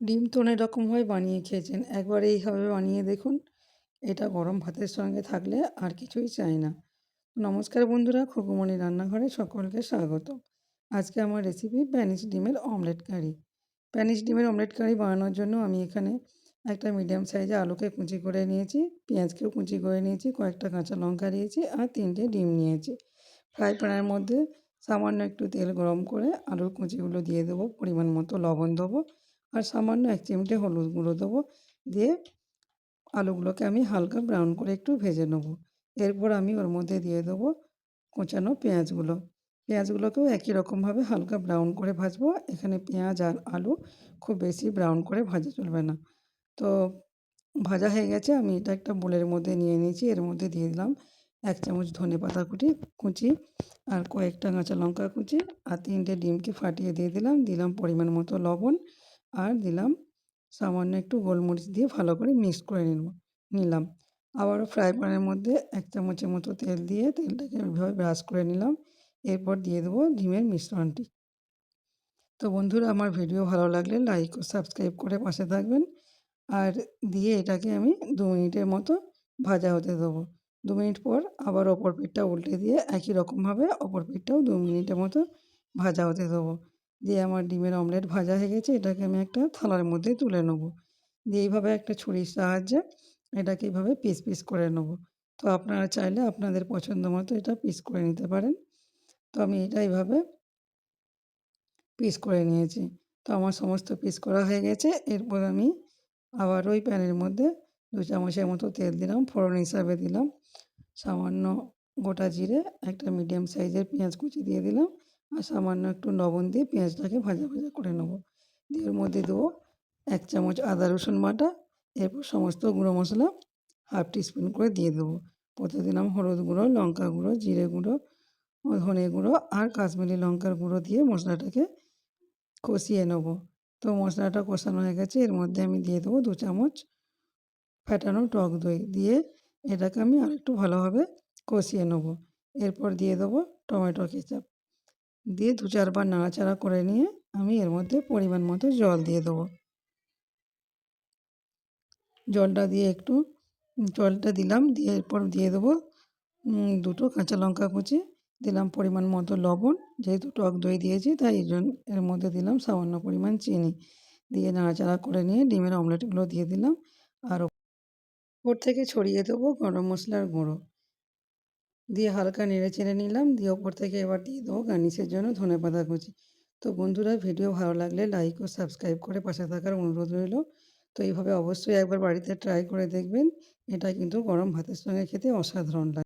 ডিম তো অনেক রকমভাবে বানিয়ে খেয়েছেন। একবার এইভাবে বানিয়ে দেখুন, এটা গরম ভাতের সঙ্গে থাকলে আর কিছুই চাই না। নমস্কার বন্ধুরা, খুকুমণি রান্নাঘরে সকলকে স্বাগত। আজকে আমার রেসিপি প্যানিস ডিমের অমলেট কারি প্যানিস ডিমের অমলেট কারি বানানোর জন্য আমি এখানে একটা মিডিয়াম সাইজে আলুকে কুচি করে নিয়েছি, পেঁয়াজকেও কুচি করে নিয়েছি, কয়েকটা কাঁচা লঙ্কা নিয়েছি আর তিনটে ডিম নিয়েছি। ফ্রাই প্যানের মধ্যে সামান্য একটু তেল গরম করে আলুর কুচিগুলো দিয়ে দেবো, পরিমাণ মতো লবণ দেবো। আর সামান্য এক চিমটে হলুদ গুঁড়ো দেবো। দিয়ে আলুগুলোকে আমি হালকা ব্রাউন করে একটু ভেজে নেব। এরপর আমি ওর মধ্যে দিয়ে দেবো কোঁচানো পেঁয়াজগুলো। পেঁয়াজগুলোকেও একই রকমভাবে হালকা ব্রাউন করে ভাজবো। এখানে পেঁয়াজ আর আলু খুব বেশি ব্রাউন করে ভাজা চলবে না। তো ভাজা হয়ে গেছে, আমি এটা একটা বোলের মধ্যে নিয়ে নিয়েছি। এর মধ্যে দিয়ে দিলাম এক চামচ ধনে পাতা কুটি, কুচি আর কয়েকটা কাঁচা লঙ্কা কুচি আর তিনটে ডিমকে ফাটিয়ে দিয়ে দিলাম। দিলাম পরিমাণ মতো লবণ। আর দিলাম সামান্য একটু গোলমরিচ দিয়ে ভালো করে মিক্স করে নিব, নিলাম। আবারও ফ্রাই প্যানের মধ্যে এক চামচের মতো তেল দিয়ে তেলটাকে এইভাবে ব্রাশ করে নিলাম। এরপর দিয়ে দেবো ডিমের মিশ্রণটি। তো বন্ধুরা, আমার ভিডিও ভালো লাগলে লাইক ও সাবস্ক্রাইব করে পাশে থাকবেন। আর দিয়ে এটাকে আমি দু মিনিটের মতো ভাজা হতে দেবো। দু মিনিট পর আবার অপর পিঠটা উল্টে দিয়ে একই রকমভাবে অপর পিঠটাও দু মিনিটের মতো ভাজা হতে দেবো। দিয়ে আমার ডিমের অমলেট ভাজা হয়ে গেছে, এটাকে আমি একটা থালার মধ্যে তুলে নেব। দিয়ে এইভাবে একটা ছুরির সাহায্যে এটাকে এইভাবে পিস পিস করে নেব। তো আপনারা চাইলে আপনাদের পছন্দ মতো এটা পিস করে নিতে পারেন। তো আমি এটা এইভাবে পিস করে নিয়েছি। তো আমার সমস্ত পিস করা হয়ে গেছে। এরপর আমি আবার ওই প্যানের মধ্যে দু চামচের মতো তেল দিলাম, ফোড়ন হিসাবে দিলাম। সামান্য গোটা জিরে, একটা মিডিয়াম সাইজের পেঁয়াজ কুচি দিয়ে দিলাম। আর সামান্য একটু লবণ দিয়ে পেঁয়াজটাকে ভাজা ভাজা করে নেব। দিয়ে এর মধ্যে দেবো এক চামচ আদা রসুন বাটা, এরপর সমস্ত গুঁড়ো মশলা হাফ টিস্পুন করে দিয়ে দেবো। প্রথমে দিলাম হলুদ গুঁড়ো, লঙ্কা গুঁড়ো, জিরে গুঁড়ো, ধনে গুঁড়ো আর কাশ্মীরি লঙ্কার গুঁড়ো দিয়ে মশলাটাকে কষিয়ে নেব। তো মশলাটা কষানো হয়ে গেছে, এর মধ্যে আমি দিয়ে দেবো দু চামচ ফ্যাটানো টক দই। দিয়ে এটাকে আমি আরেকটু ভালোভাবে কষিয়ে নেব। এরপর দিয়ে দেবো টমেটো কেচাপ। দিয়ে দু চারবার নাড়াচাড়া করে নিয়ে আমি এর মধ্যে পরিমাণ মতো জল দিয়ে দেবো। জলটা দিয়ে একটু, জলটা দিলাম, দিয়ে এরপর দিয়ে দেবো দুটো কাঁচা লঙ্কা কুচি, দিলাম পরিমাণ মতো লবণ, যেহেতু টক দই দিয়েছি, তাই জন্য এর মধ্যে দিলাম সামান্য পরিমাণ চিনি। দিয়ে নাড়াচাড়া করে নিয়ে ডিমের অমলেটগুলো দিয়ে দিলাম, আর ওপর থেকে ছড়িয়ে দেবো গরম মশলার গুঁড়ো। দিয়ে হালকা নেড়ে চেড়ে নিলাম, দিয়ে ওপর থেকে এবার দিয়ে দেবো গার্নিশের জন্য ধনে পাতা কুচি। তো বন্ধুরা, ভিডিও ভালো লাগলে লাইক ও সাবস্ক্রাইব করে পাশে থাকার অনুরোধ রইল। তো এইভাবে অবশ্যই একবার বাড়িতে ট্রাই করে দেখবেন। এটা কিন্তু গরম ভাতের সঙ্গে খেতে অসাধারণ লাগে।